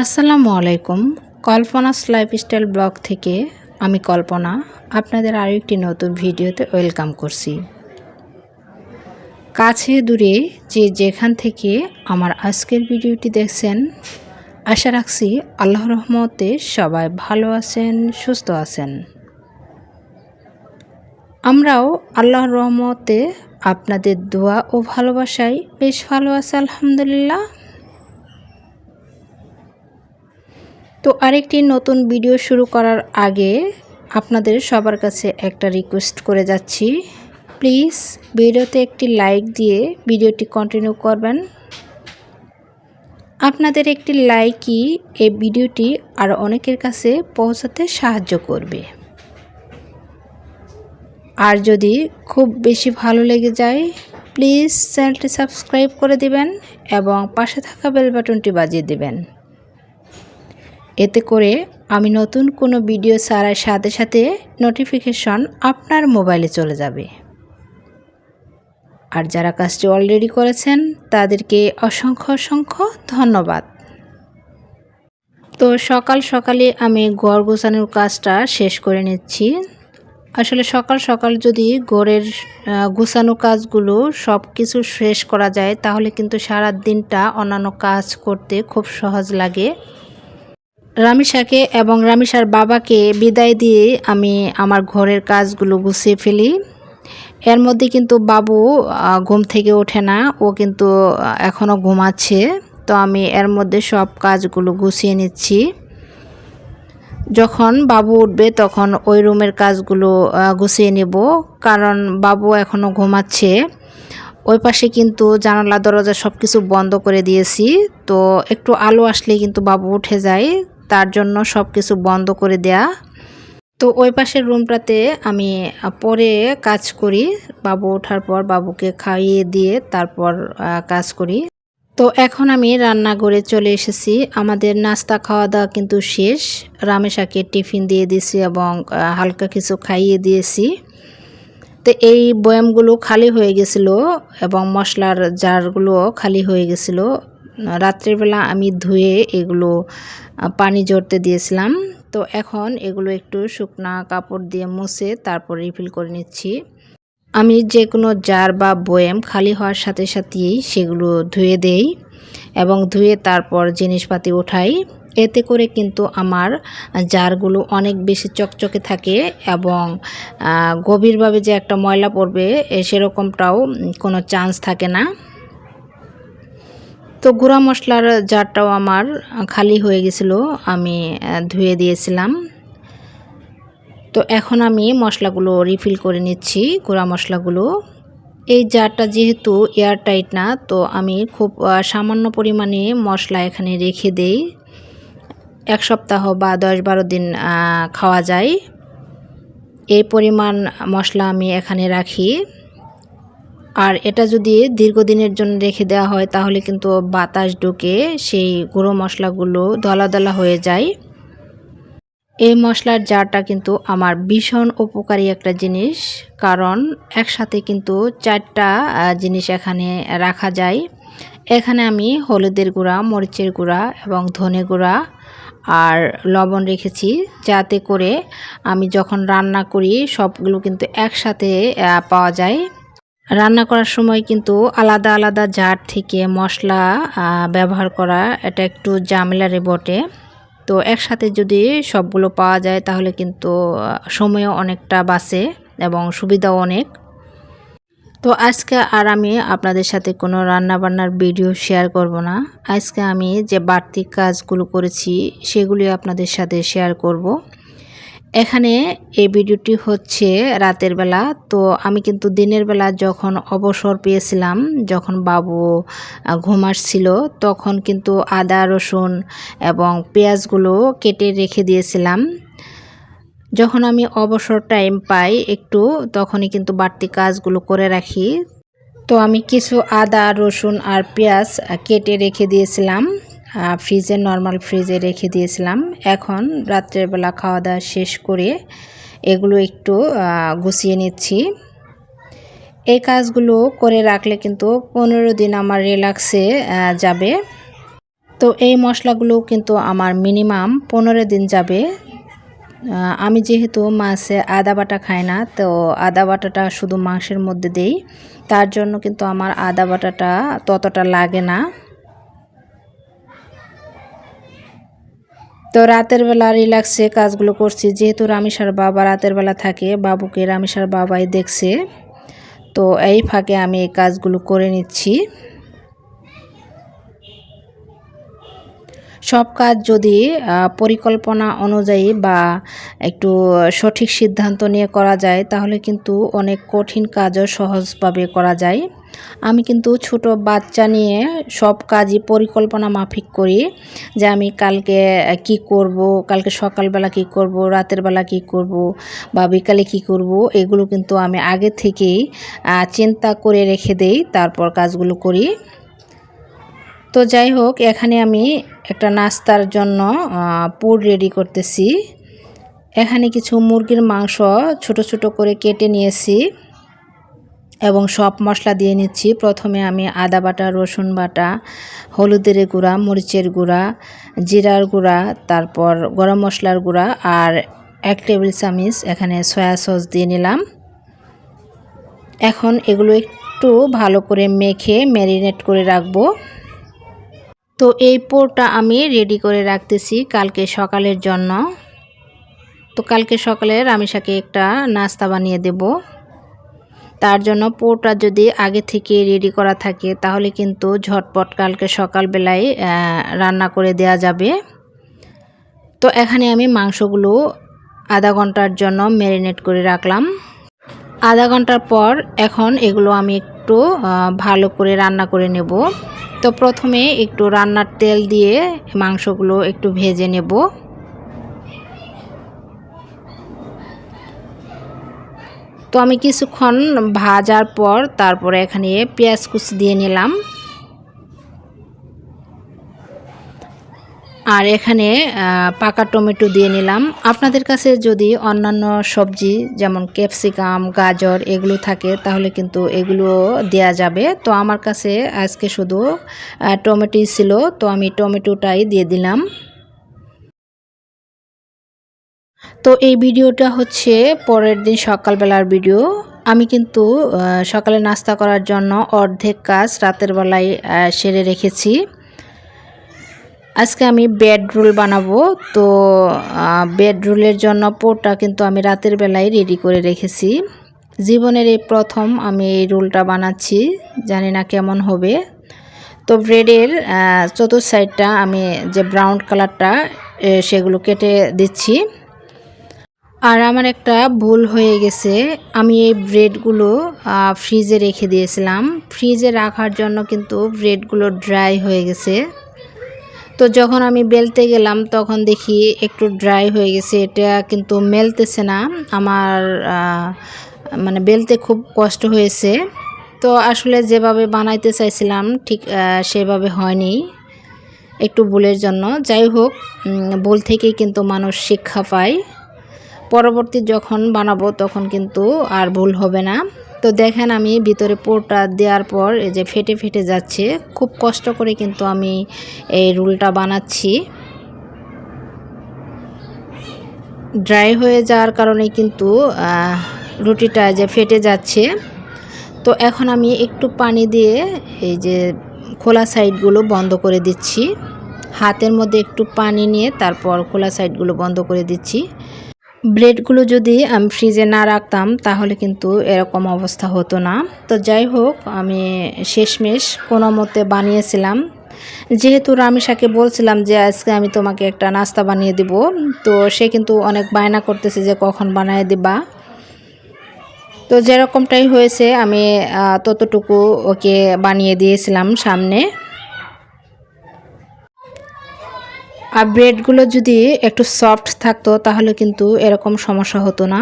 আসসালামু আলাইকুম। কল্পনাস lifestyle blog থেকে আমি কল্পনা, আপনাদের আরও একটি নতুন ভিডিওতে ওয়েলকাম করছি। কাছে দূরে যে যেখান থেকে আমার আজকের ভিডিওটি দেখছেন, আশা রাখছি আল্লাহ রহমতে সবাই ভালো আছেন, সুস্থ আছেন। আমরাও আল্লাহর রহমতে আপনাদের দোয়া ও ভালোবাসায় বেশ ভালো আছে, আলহামদুলিল্লাহ। তো আরেকটি নতুন ভিডিও শুরু করার আগে আপনাদের সবার কাছে একটা রিকোয়েস্ট করে যাচ্ছি। প্লিজ ভিডিওতে একটি লাইক দিয়ে ভিডিওটি কন্টিনিউ করবেন। আপনাদের একটি লাইকই এই ভিডিওটি আর অনেকের কাছে পৌঁছাতে সাহায্য করবে। আর যদি খুব বেশি ভালো লেগে যায় প্লিজ চ্যানেলটি সাবস্ক্রাইব করে দিবেন এবং পাশে থাকা বেল বাটনটি বাজিয়ে দিবেন। এতে করে আমি নতুন কোনো ভিডিও ছাড়ার সাথে সাথে নোটিফিকেশন আপনার মোবাইলে চলে যাবে। আর যারা কাজটি অলরেডি করেছেন, তাদেরকে অসংখ্য অসংখ্য ধন্যবাদ। তো সকাল সকালে আমি গড় গোছানোর কাজটা শেষ করে নিচ্ছি। আসলে সকাল সকাল যদি গড়ের গুছানো কাজগুলো সব কিছু শেষ করা যায়, তাহলে কিন্তু সারা দিনটা অন্যান্য কাজ করতে খুব সহজ লাগে। রামিসাকে এবং রামিসার বাবাকে বিদায় দিয়ে আমি আমার ঘরের কাজগুলো গুছিয়ে ফেলি। এর মধ্যে কিন্তু বাবু ঘুম থেকে ওঠে না। ও কিন্তু এখনও ঘুমাচ্ছে। তো আমি এর মধ্যে সব কাজগুলো গুছিয়ে নিচ্ছি। যখন বাবু উঠবে তখন ওই রুমের কাজগুলো গুছিয়ে নেব। কারণ বাবু এখনও ঘুমাচ্ছে। ওই পাশে কিন্তু জানালা, দরজা সব কিছু বন্ধ করে দিয়েছি। তো একটু আলো আসলে কিন্তু বাবু উঠে যায়। তার জন্য সব কিছু বন্ধ করে দেয়া। তো ওই পাশের রুমটাতে আমি পরে কাজ করি। বাবু ওঠার পর বাবুকে খাইয়ে দিয়ে তারপর কাজ করি। তো এখন আমি রান্নাঘরে চলে এসেছি। আমাদের নাস্তা খাওয়া দাওয়া কিন্তু শেষ। রামেশাকে টিফিন দিয়ে দিয়েছি এবং হালকা কিছু খাইয়ে দিয়েছি। তো এই বয়ামগুলো খালি হয়ে গেছিল এবং মশলার জারগুলো খালি হয়ে গেছিল। রাত্রিবেলা আমি ধুয়ে এগুলো পানি জড়তে দিয়েছিলাম। তো এখন এগুলো একটু শুকনা কাপড় দিয়ে মুছে তারপর রিফিল করে নিচ্ছি। আমি যে কোনো জার বা বয়েম খালি হওয়ার সাথে সাথেই সেগুলো ধুয়ে দেই এবং ধুয়ে তারপর জিনিসপাতি ওঠাই এতে করে কিন্তু আমার জারগুলো অনেক বেশি চকচকে থাকে এবং গভীরভাবে যে একটা ময়লা পড়বে সেরকমটাও কোনো চান্স থাকে না। তো গুঁড়া মশলার জারটাও আমার খালি হয়ে গেছিল, আমি ধুয়ে দিয়েছিলাম। তো এখন আমি মশলাগুলো রিফিল করে নিচ্ছি, গুঁড়া মশলাগুলো। এই জারটা যেহেতু এয়ার টাইট না, তো আমি খুব সামান্য পরিমাণে মশলা এখানে রেখে দেই। এক সপ্তাহ বা দশ বারো দিন খাওয়া যায়। এই পরিমাণ মশলা আমি এখানে রাখি। আর এটা যদি দীর্ঘদিনের জন্য রেখে দেওয়া হয়, তাহলে কিন্তু বাতাস ঢুকে সেই গুঁড়ো মশলাগুলো দলা দলা হয়ে যায়। এই মশলার জারটা কিন্তু আমার ভীষণ উপকারী একটা জিনিস, কারণ একসাথে কিন্তু চারটা জিনিস এখানে রাখা যায়। এখানে আমি হলুদের গুঁড়া, মরিচের গুঁড়া এবং ধনে গুঁড়া আর লবণ রেখেছি, যাতে করে আমি যখন রান্না করি, সবগুলো কিন্তু একসাথে পাওয়া যায়। রান্না করার সময় কিন্তু আলাদা আলাদা জার থেকে মশলা ব্যবহার করা, এটা একটু জামেলারে বটে। তো একসাথে যদি সবগুলো পাওয়া যায় তাহলে কিন্তু সময়ও অনেকটা বাঁচে এবং সুবিধাও অনেক। তো আজকে আর আমি আপনাদের সাথে কোনো রান্না বান্নার ভিডিও শেয়ার করব না। আজকে আমি যে বাড়তি কাজগুলো করেছি সেগুলি আপনাদের সাথে শেয়ার করব। এখানে এই ভিডিওটি হচ্ছে রাতের বেলা। তো আমি কিন্তু দিনের বেলা যখন অবসর পেয়েছিলাম, যখন বাবু ঘুম আসছিল, তখন কিন্তু আদা, রসুন এবং পেঁয়াজগুলো কেটে রেখে দিয়েছিলাম। যখন আমি অবসর টাইম পাই একটু, তখনই কিন্তু বাড়তি কাজগুলো করে রাখি। তো আমি কিছু আদা, রসুন আর পেঁয়াজ কেটে রেখে দিয়েছিলাম। ফ্রিজে নর্মাল ফ্রিজে রেখে দিয়েছিলাম। এখন রাত্রের বেলা খাওয়া দাওয়া শেষ করে এগুলো একটু গুছিয়ে নিচ্ছি। এই কাজগুলো করে রাখলে কিন্তু পনেরো দিন আমার রিল্যাক্সে যাবে। তো এই মশলাগুলো কিন্তু আমার মিনিমাম পনেরো দিন যাবে। আমি যেহেতু মাছে আদা বাটা খাই না, তো আদা বাটাটা শুধু মাংসের মধ্যে দেই। তার জন্য কিন্তু আমার আদা বাটাটা ততটা লাগে না। তো রাতের বেলা রিল্যাক্সে কাজগুলো করছি। যেহেতু রামিসার বাবা রাতের বেলা থাকে, বাবুকে রামিসার বাবাই দেখছে। তো এই ফাঁকে আমি এই কাজগুলো করে নিচ্ছি। সব কাজ যদি পরিকল্পনা অনুযায়ী বা একটু সঠিক সিদ্ধান্ত নিয়ে করা যায়, তাহলে কিন্তু অনেক কঠিন কাজও সহজভাবে করা যায়। আমি কিন্তু ছোট বাচ্চা নিয়ে সব কাজই পরিকল্পনা মাফিক করি যে আমি কালকে কি করব, কালকে সকালবেলা কি করব, রাতের বেলা কি করব বা বিকালে কি করব, এগুলো কিন্তু আমি আগে থেকেই চিন্তা করে রেখে দেই, তারপর কাজগুলো করি। তো যাই হোক, এখানে আমি একটা নাস্তার জন্য পুর রেডি করতেছি। এখানে কিছু মুরগির মাংস ছোট ছোট করে কেটে নিয়েছি। এবং সব মশলা দিয়ে নিচ্ছি। প্রথমে আমি আদা বাটা, রসুন বাটা, হলুদের গুঁড়া, মরিচের গুঁড়া, জিরার গুঁড়া, তারপর গরম মশলার গুঁড়া আর এক টেবিল চামিচ এখানে সয়া সস দিয়ে নিলাম। এখন এগুলো একটু ভালো করে মেখে ম্যারিনেট করে রাখব। তো এই পোরটা আমি রেডি করে রাখতেছি কালকে সকালের জন্য। তো কালকে সকালে রামিসাকে একটা নাস্তা বানিয়ে দেব। তার জন্য পোরটা যদি আগে থেকে রেডি করা থাকে, তাহলে কিন্তু ঝটপট কালকে সকালবেলায় রান্না করে দেয়া যাবে। তো এখানে আমি মাংসগুলো আধা ঘণ্টার জন্য ম্যারিনেট করে রাখলাম। আধা ঘণ্টার পর এখন এগুলো আমি একটু ভালো করে রান্না করে নেব। তো প্রথমে একটু রান্নার তেল দিয়ে মাংসগুলো একটু ভেজে নেব। তো আমি কিছুক্ষণ ভাজার পর তারপরে এখানে পেঁয়াজ কুচি দিয়ে নিলাম। আর এখানে পাকা টমেটো দিয়ে নিলাম। আপনাদের কাছে যদি অন্যান্য সবজি যেমন ক্যাপসিকাম, গাজর এগুলো থাকে, তাহলে কিন্তু এগুলো দেয়া যাবে। তো আমার কাছে আজকে শুধু টমেটোই ছিল। তো আমি টমেটোটাই দিয়ে দিলাম। তো এই ভিডিওটা হচ্ছে পরের দিন সকালবেলার ভিডিও। আমি কিন্তু সকালে নাস্তা করার জন্য অর্ধেক কাজ রাতের বেলায় সেরে রেখেছি। আজকে আমি বেড রোল বানাবো। তো বেড রোলের জন্য পোরটা কিন্তু আমি রাতের বেলায় রেডি করে রেখেছি। জীবনের এই প্রথম আমি এই রোলটা বানাচ্ছি, জানি না কেমন হবে। তো ব্রেডের চতুর্থ সাইডটা আমি যে ব্রাউন কালারটা সেগুলো কেটে দিচ্ছি। আর আমার একটা ভুল হয়ে গেছে। আমি এই ব্রেডগুলো ফ্রিজে রেখে দিয়েছিলাম। ফ্রিজে রাখার জন্য কিন্তু ব্রেডগুলো ড্রাই হয়ে গেছে। তো যখন আমি বেলতে গেলাম, তখন দেখি একটু ড্রাই হয়ে গেছে। এটা কিন্তু মেলতেছে না। আমার মানে বেলতে খুব কষ্ট হয়েছে। তো আসলে যেভাবে বানাইতে চাইছিলাম, ঠিক সেভাবে হয়নি। একটু ভুলের জন্য। যাই হোক ভুল থেকেই কিন্তু মানুষ শিক্ষা পায়। পরবর্তী যখন বানাবো তখন কিন্তু আর ভুল হবে না। তো দেখেন আমি ভিতরে পোরটা দেওয়ার পর এই যে ফেটে ফেটে যাচ্ছে, খুব কষ্ট করে কিন্তু আমি এই রুলটা বানাচ্ছি। ড্রাই হয়ে যাওয়ার কারণে কিন্তু রুটিটা যে ফেটে যাচ্ছে। তো এখন আমি একটু পানি দিয়ে এই যে খোলা সাইডগুলো বন্ধ করে দিচ্ছি। হাতের মধ্যে একটু পানি নিয়ে তারপর খোলা সাইডগুলো বন্ধ করে দিচ্ছি। ব্রেডগুলো যদি আমি ফ্রিজে না রাখতাম, তাহলে কিন্তু এরকম অবস্থা হতো না। তো যাই হোক, আমি শেষমেশ কোনো মতে বানিয়েছিলাম। যেহেতু রামিসাকে বলছিলাম যে, আজকে আমি তোমাকে একটা নাস্তা বানিয়ে দিব। তো সে কিন্তু অনেক বায়না করতেছে যে, কখন বানিয়ে দিবা? তো যেরকমটাই হয়েছে, আমি ততটুকু ওকে বানিয়ে দিয়েছিলাম সামনে। আর ব্রেডগুলো যদি একটু সফট থাকতো, তাহলে কিন্তু এরকম সমস্যা হতো না।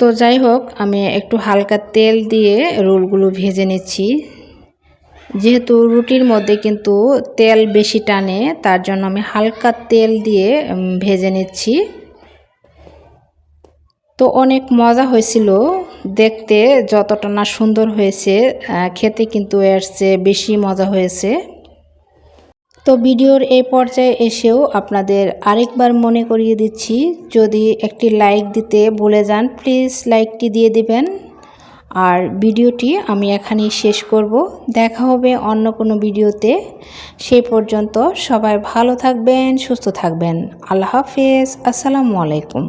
তো যাই হোক, আমি একটু হালকা তেল দিয়ে রোলগুলো ভেজে নিচ্ছি। যেহেতু রুটির মধ্যে কিন্তু তেল বেশি টানে, তার জন্য আমি হালকা তেল দিয়ে ভেজে নিচ্ছি। তো অনেক মজা হয়েছিল দেখতে, যতটা না সুন্দর হয়েছে খেতে কিন্তু এর চেয়ে বেশি মজা হয়েছে। তো ভিডিওর এই পর্যায়ে এসেও আপনাদের আরেকবার মনে করিয়ে দিচ্ছি, যদি একটি লাইক দিতে ভুলে যান, প্লিজ লাইকটি দিয়ে দিবেন। আর ভিডিওটি আমি এখানেই শেষ করব। দেখা হবে অন্য কোনো ভিডিওতে। সেই পর্যন্ত সবাই ভালো থাকবেন, সুস্থ থাকবেন। আল্লাহ হাফেজ। আসসালামু আলাইকুম।